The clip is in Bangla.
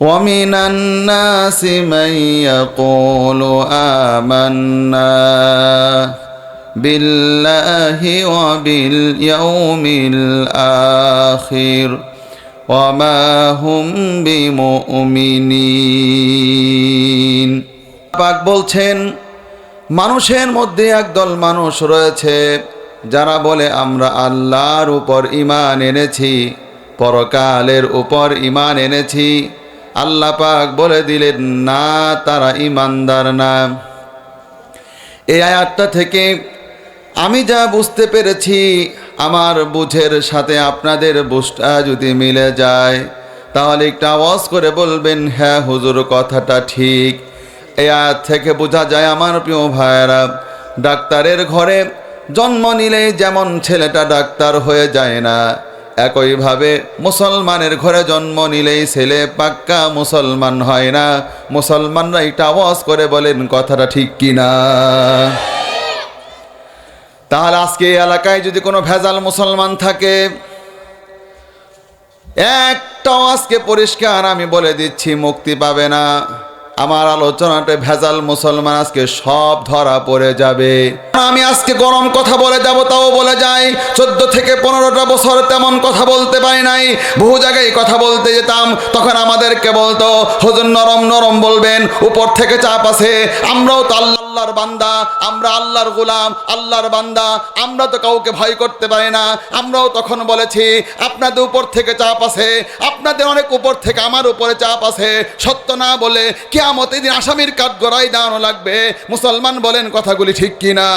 ومن الناس من يقول آمنا بالله وباليوم الآخر وما هم بمؤمنين পাক বলছেন মানুষের মধ্যে একদল মানুষ রয়েছে যারা বলে আমরা আল্লাহর উপর ইমান এনেছি পরকালের উপর ইমান এনেছি আল্লাহ পাক বলে দিলেন, না, তারা ইমানদার না। এই আয়াতটা থেকে আমি যা বুঝতে পেরেছি, আমার বুঝের সাথে আপনাদের বুঝটা যদি মিলে যায়, তাহলে একটু আওয়াজ করে বলবেন হ্যাঁ হুজুর, কথাটা ঠিক। এই আয়াত থেকে বোঝা যায়, আমার প্রিয় ভাইয়েরা, ডাক্তারের ঘরে জন্ম নিলেই যেমন ছেলেটা ডাক্তার হয়ে যায় না একইভাবে মুসলমানের ঘরে জন্ম নিলেই ছেলে পাক্কা মুসলমান হয় না। মুসলমানরা এটা আওয়াজ করে বলেন, কথাটা ঠিক কিনা? তাহলে আজকে এই এলাকায় যদি কোনো ভেজাল মুসলমান থাকে একটাও আজকে পরিষ্কার আমি বলে দিচ্ছি, মুক্তি পাবে না। আমার আলোচনাতে ভেজাল মুসলমান আজকে সব ধরা পড়ে যাবে। আমি আজকে গরম কথা বলে যাব, তাও বলে যাই চোদ্দ থেকে পনেরোটা বছর তেমন কথা বলতে পারি নাই। বহু জায়গায় কথা বলতে যেতাম, তখন আমাদেরকে বলতো, হজুর, নরম নরম বলবেন, উপর থেকে চাপ আছে, আমরাও তাল্লা আল্লাহর বান্দা, আমরা আল্লাহর গোলাম, আল্লাহর বান্দা, আমরা তো কাউকে ভয় করতে পারি না। আমরাও তখন বলেছি, আপনাদের উপর থেকে চাপ আছে, আপনাদের অনেক উপর থেকে আমার উপরে চাপ আছে। সত্য না বলে কেয়ামত দিন আসামির কাঠ গড়াই দাঁড়ানো লাগবে। মুসলমান বলেন কথাগুলি ঠিক কিনা?